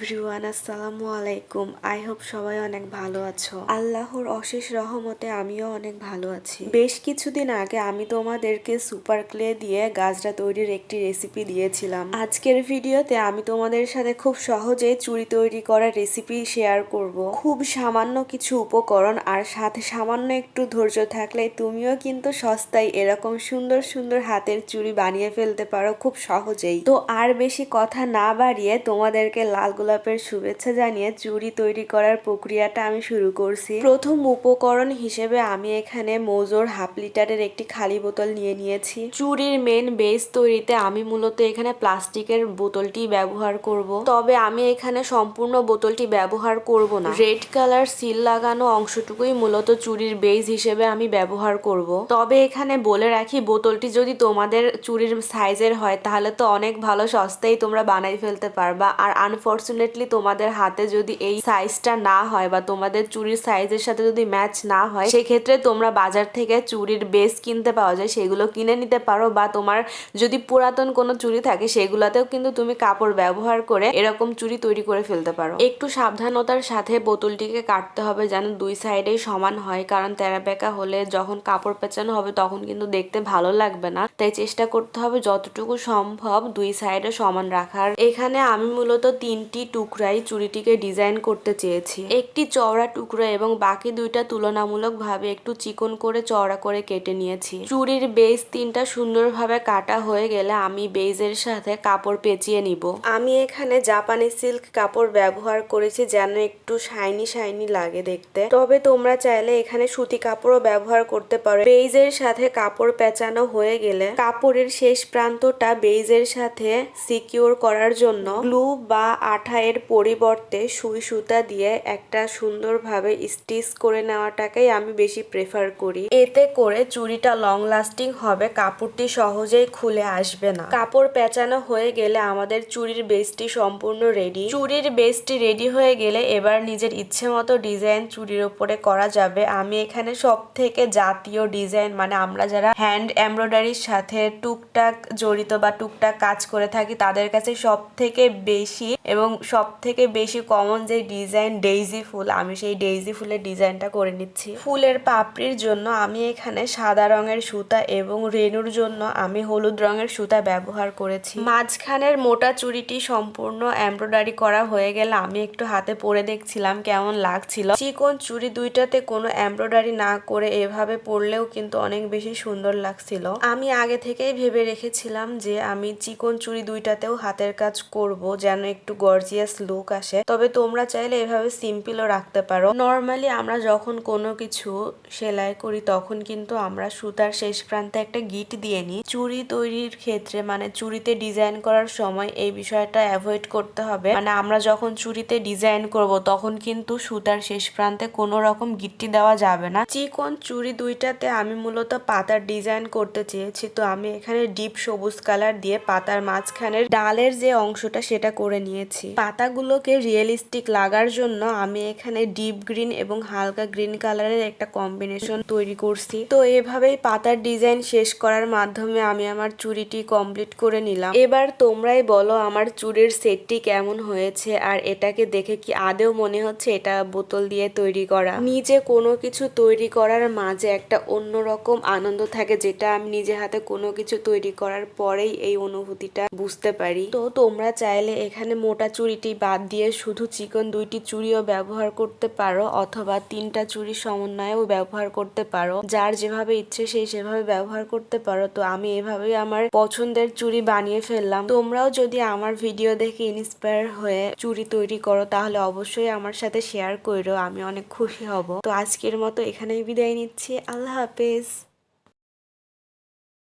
Everyone, আসসালামু আলাইকুম। I hope সবাই অনেক ভালো আছো। আল্লাহর অশেষ রহমতে আমিও অনেক ভালো আছি। বেশ কিছুদিন আগে আমি তোমাদেরকে সুপার ক্লে দিয়ে গাজরা তৈরির একটি রেসিপি দিয়েছিলাম। আজকের ভিডিওতে আমি তোমাদের সাথে খুব সহজে চুড়ি তৈরি করার রেসিপি শেয়ার করব। খুব সামান্য কিছু উপকরণ আর সাথে সামান্য একটু ধৈর্য থাকলে তুমিও কিন্তু সস্তায় এরকম সুন্দর সুন্দর হাতের চুড়ি বানিয়ে ফেলতে পারো খুব সহজেই। তো আর বেশি কথা না বাড়িয়ে তোমাদেরকে লাল গোলাপের শুভেচ্ছা জানিয়ে চুড়ি তৈরি করার প্রক্রিয়াটা আমি শুরু করছি। প্রথম উপকরণ হিসেবে আমি এখানে মোজোর হাফ লিটারের একটি খালি বোতল নিয়ে নিয়েছি। চুড়ির মেন বেস তৈরিতে আমি মূলত এখানে প্লাস্টিকের বোতলটি ব্যবহার করব। তবে আমি এখানে সম্পূর্ণ বোতলটি ব্যবহার করব না। রেড কালার সিল লাগানো অংশটুকুই মূলত চুড়ির বেস হিসেবে আমি ব্যবহার করব। তবে এখানে বলে রাখি, বোতলটি যদি তোমাদের চুড়ির সাইজের হয়, তাহলে তো অনেক ভালো সস্তায় তোমরা বানাই ফেলতে পারবা। আর আনফর্চুনেটলি তোমাদের হাতে যদি এই সাইজটা না হয় বা তোমাদের চুড়ির সাইজের সাথে যদি ম্যাচ না হয়, সেক্ষেত্রে তোমরা বাজার থেকে চুড়ির বেস কিনতে পাওয়া যায়, সেগুলো কিনে নিতে পারো বা তোমার যদি পুরাতন কোনো চুরি থাকে, সেগুলোতেও কিন্তু তুমি কাপড় ব্যবহার করে এরকম চুড়ি তৈরি করে ফেলতে পারো। একটু সাবধানতার সাথে বোতলটিকে কাটতে হবে যেন দুই সাইডেই সমান হয়, কারণ তেরা বেঁকা হলে যখন কাপড় পেঁচানো হবে, তখন কিন্তু দেখতে ভালো লাগবে না। তাই চেষ্টা করতে হবে যতটুকু সম্ভব দুই সাইডে সমান রাখার। এখানে আমি মূলত তিনটি টুকরাই চুড়িটিকে ডিজাইন করতে চেয়েছি। একটি চওড়া টুকরো এবং বাকি দুইটা তুলনামূলকভাবে একটু চিকন করে চওড়া করে কেটে নিয়েছি। চুড়ির বেস তিনটা সুন্দরভাবে কাটা হয়ে গেলে আমি বেজের সাথে কাপড় পেঁচিয়ে নিব। আমি এখানে জাপানি সিল্ক কাপড় ব্যবহার করেছি যেন একটু শাইনি শাইনি লাগে দেখতে। তবে তোমরা চাইলে এখানে সুতি কাপড়ও ব্যবহার করতে পারো। বেইজের সাথে কাপড় পেঁচানো হয়ে গেলে কাপড়ের শেষ প্রান্তটা বেইজের সাথে সিকিউর করার জন্য গ্লু বা আঠা এর পরিবর্তে সুই সুতা দিয়ে একটা সুন্দরভাবে স্টিচ করে নেওয়াটাকেই আমি বেশি প্রেফার করি। এতে করে চুড়িটা লং লাস্টিং হবে, কাপড়টি সহজেই খুলে আসবে না। কাপড় পেঁচানো হয়ে গেলে আমাদের চুড়ির বেসটি সম্পূর্ণ রেডি চুড়ির বেসটি রেডি হয়ে গেলে এবার নিজের ইচ্ছে মতো ডিজাইন চুড়ির উপরে করা যাবে। আমি এখানে সব থেকে জাতীয় ডিজাইন মানে আমরা যারা হ্যান্ড এমব্রয়ডারির সাথে টুকটাক জড়িত বা টুকটাক কাজ করে থাকি, তাদের কাছে সব থেকে বেশি এবং সব থেকে বেশি কমন যে ডিজাইন ডেইজি ফুল, আমি সেই ডেইজি ফুলের ডিজাইনটা করে নিচ্ছি। ফুলের পাপড়ির জন্য আমি এখানে সাদা রঙের সুতা এবং রেনুর জন্য আমি হলুদ রঙের সুতা ব্যবহার করেছি। মাঝখানের মোটা চুড়িটি সম্পূর্ণ এমব্রয়ডারি করা হয়ে গেলে আমি একটু হাতে পরে দেখছিলাম কেমন লাগছিল। চিকন চুড়ি দুইটাতে কোনো এমব্রয়ডারি না করে এভাবে পরলেও কিন্তু অনেক বেশি সুন্দর লাগছিল। আমি আগে থেকেই ভেবে রেখেছিলাম যে আমি চিকন চুড়ি দুইটাতেও হাতের কাজ করব, যেন একটু গর্জিয়াস লুক আসে, তবে তোমরা চাইলে এভাবে সিম্পলও রাখতে পারো। নর্মালি আমরা যখন কোনো কিছু সেলাই করি, তখন কিন্তু আমরা সুতার শেষ প্রান্তে একটা গিট দিয়ে নিই। চুড়ি তৈরির ক্ষেত্রে মানে চুড়িতে ডিজাইন করার সময় এই বিষয়টা অ্যাভয়েড করতে হবে। মানে আমরা যখন চুড়িতে ডিজাইন করব, তখন কিন্তু সুতার শেষ প্রান্তে কোনো রকম গিট্টি দেওয়া যাবে না। চিকন চুড়ি দুইটাতে আমি মূলত পাতার ডিজাইন করতে চেয়েছি, তো আমি এখানে ডিপ সবুজ কালার দিয়ে পাতার মাঝখানের ডালের যে অংশটা, সেটা করে নিয়েছি। পাতাগুলোকে রিয়েলিস্টিক লাগার জন্য আমি এখানে ডিপ গ্রিন এবং হালকা গ্রিন কালারের একটা কম্বিনেশন তৈরি করছি। তো এভাবেই পাতার ডিজাইন শেষ করার মাধ্যমে আমি আমার চুড়িটি কমপ্লিট করে নিলাম। এবার তোমরাই বলো আমার চুড়ির সেটটি কেমন হয়েছে আর এটাকে দেখে কি আদেও মনে হচ্ছে এটা বোতল দিয়ে তৈরি করা? নিজে কোনো কিছু তৈরি করার মাঝে একটা অন্যরকম আনন্দ থাকে যেটা আমি নিজে হাতে কোনো কিছু তৈরি করার পরেই এই অনুভূতিটা বুঝতে পারি। তো তোমরা চাইলে এখানে মোটা চুড়িটি বাদ দিয়ে শুধু চিকন দুইটি চুড়িও ব্যবহার করতে পারো অথবা তিনটা চুড়ি সমন্বয়েও ব্যবহার করতে পারো। যার যেভাবে ইচ্ছে সেই সেভাবে ব্যবহার করতে পারো। তো আমি এভাবেই আমার পছন্দের চুড়ি বানিয়ে ফেললাম। তোমরাও যদি আমার ভিডিও দেখে ইন্সপায়ার হয়ে চুড়ি তৈরি করো, তাহলে অবশ্যই আমার সাথে শেয়ার করো আমি অনেক খুশি হব। তো আজকের মতো এখানেই বিদায় নিচ্ছি। আল্লাহ হাফেজ।